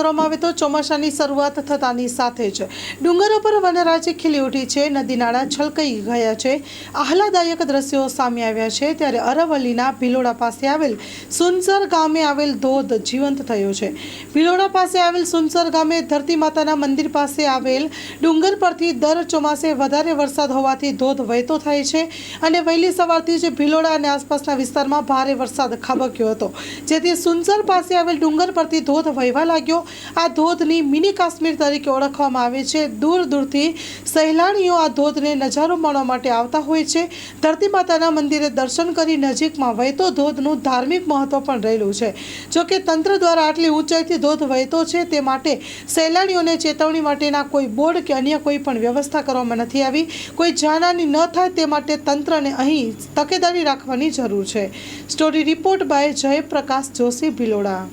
કરવામાં આવે તો ચોમાસાની શરૂઆત થતાની સાથે જ ડુંગરો પર વનરાજી ખીલી ઉઠી છે. નદી નાળા છલકાઈ ગયા છે. આહલાદાયક દ્રશ્યો સામે આવ્યા છે. ત્યારે અરવલ્લીના ભિલોડા પાસે આવેલ સુનસર ગામે આવેલ ધોધ જીવંત થયો છે. ભિલોડા પાસે આવેલ સુનસર ગામે ધરતી માતાના મંદિર પાસે આવેલ ડુંગર પરથી દર ચોમાસે વધારે વરસાદ હોવાથી ધોધ વહેતો થાય છે અને વહેલી સવારથી જ ભિલોડા અને આસપાસના વિસ્તારમાં ભારે વરસાદ ખાબક્યો હતો. જેથી સુનસર પાસે આવેલ ડુંગર પરથી ધોધ વહેવા લાગ્યો. આ ધોધની મિની કાશ્મીર તરીકે ઓળખવામાં આવે છે. દૂર દૂરથી સહેલાણીઓ આ ધોધને નજારો માણવા માટે આવતા હોય છે. ધરતી માતાના મંદિરે દર્શન કરી નજીકમાં વહેતો ધોધનું ધાર્મિક મહત્વ પણ રહેલું છે. જોકે તંત્ર દ્વારા આટલી ઊંચાઈથી ધોધ વહેતો છે, તે માટે સહેલાણીઓને ચેતવણી માટેના કોઈ બોર્ડ કે અન્ય કોઈ પણ વ્યવસ્થા કરવામાં નથી આવી. કોઈ જાનહાની ન થાય તે માટે તંત્રને અહીં તકેદારી રાખવાની જરૂર છે. Story report by Jayprakash Joshi Bhiloda.